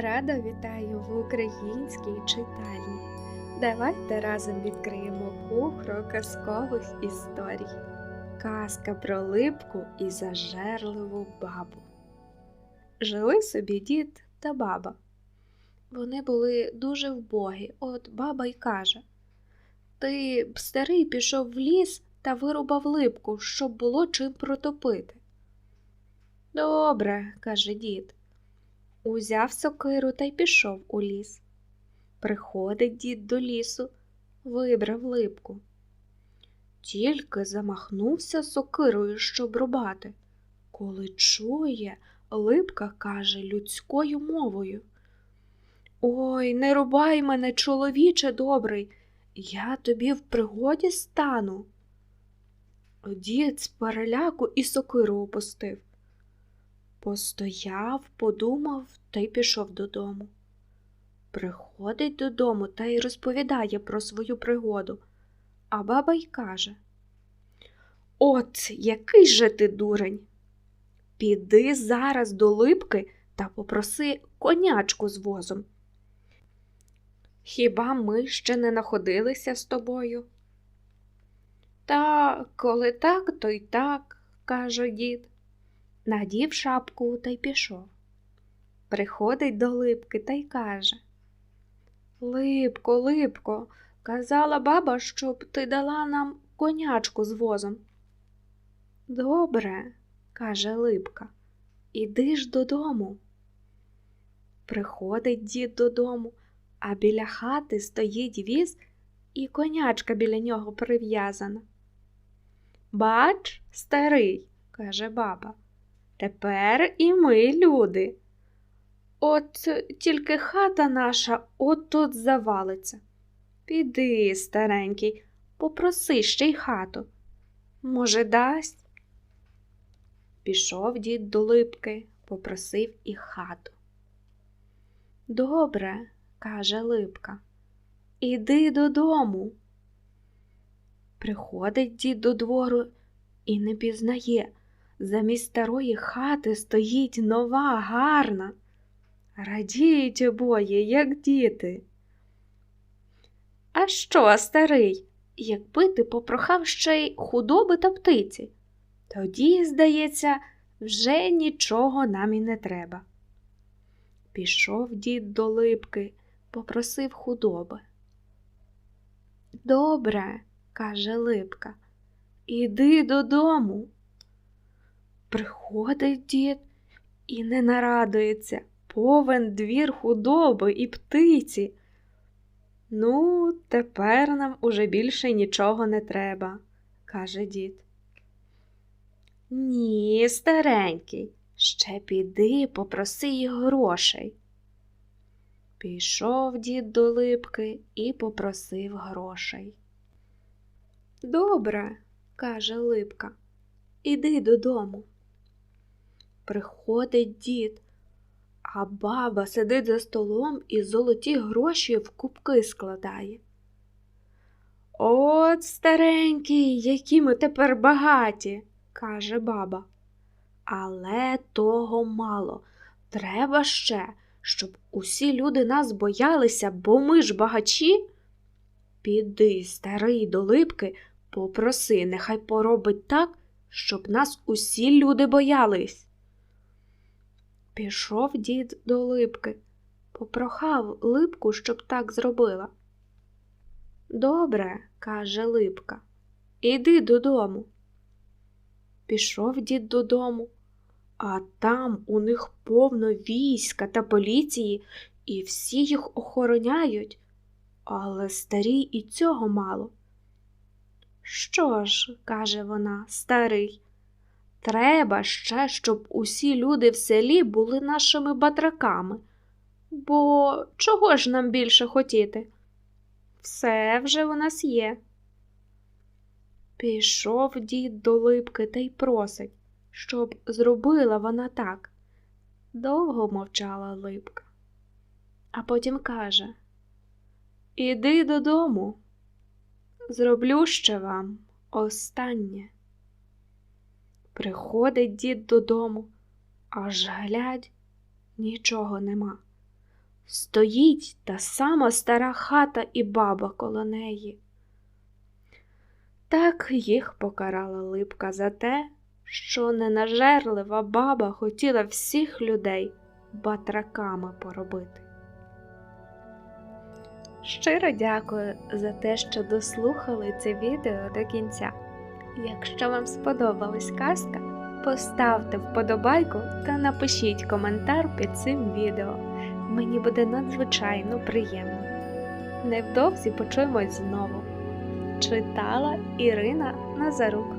Рада вітаю в українській читальні. Давайте разом відкриємо кухру казкових історій. Казка про липку і зажерливу бабу. Жили собі дід та баба. Вони були дуже вбогі, от баба й каже Ти б старий пішов в ліс та вирубав липку, щоб було чим протопити. Добре, каже дід. Узяв сокиру та й пішов у ліс. Приходить дід до лісу, вибрав липку. Тільки замахнувся сокирою, щоб рубати, коли чує, липка каже людською мовою. Ой, не рубай мене, чоловіче добрий, я тобі в пригоді стану. Дід з переляку і сокиру опустив. Постояв, подумав та й пішов додому. Приходить додому та й розповідає про свою пригоду, а баба й каже От який же ти дурень. Піди зараз до липки та попроси конячку з возом. Хіба ми ще не находилися з тобою? Та коли так, то й так, каже дід надів шапку та й пішов. Приходить до липки та й каже Липко, липко, казала баба, щоб ти дала нам конячку з возом. Добре, каже Липка, іди ж додому. Приходить дід додому, а біля хати стоїть віз і конячка біля нього прив'язана. Бач, старий, каже баба. Тепер і ми люди. От тільки хата наша от тут завалиться. Піди, старенький, попроси ще й хату. Може, дасть? Пішов дід до липки, попросив і хату. Добре, каже Липка, іди додому. Приходить дід до двору і не пізнає. Замість старої хати стоїть нова, гарна. Радіють обоє, як діти. А що, старий, якби ти попрохав ще й худоби та птиці, тоді, здається, вже нічого нам і не треба. Пішов дід до липки, попросив худоби. Добре, каже Липка, іди додому. Приходить дід і не нарадується, повен двір худоби і птиці. Ну, тепер нам уже більше нічого не треба, каже дід. Ні, старенький, ще піди попроси їх грошей. Пішов дід до липки і попросив грошей. Добре, каже Липка, іди додому. Приходить дід, а баба сидить за столом і золоті гроші в кубки складає. От, старенький, які ми тепер багаті, каже баба. Але того мало. Треба ще, щоб усі люди нас боялися, бо ми ж багачі. Піди, старий до липки, попроси, нехай поробить так, щоб нас усі люди боялись. Пішов дід до липки, попрохав липку, щоб так зробила. Добре, каже Липка, іди додому. Пішов дід додому, а там у них повно війська та поліції, і всі їх охороняють, але старій і цього мало. Що ж, каже вона, старий, Треба ще, щоб усі люди в селі були нашими батраками. Бо чого ж нам більше хотіти? Все вже у нас є. Пішов дід до липки та й просить, щоб зробила вона так. Довго мовчала липка, а потім каже Іди додому, зроблю ще вам останнє. Приходить дід додому, аж глядь, нічого нема. стоїть та сама стара хата і баба коло неї. Так їх покарала липка за те, що ненажерлива баба хотіла всіх людей батраками поробити. Щиро дякую за те, що дослухали це відео до кінця. Якщо вам сподобалась казка, поставте вподобайку та напишіть коментар під цим відео. Мені буде надзвичайно приємно. Невдовзі почуємось знову. Читала Ірина Назарук.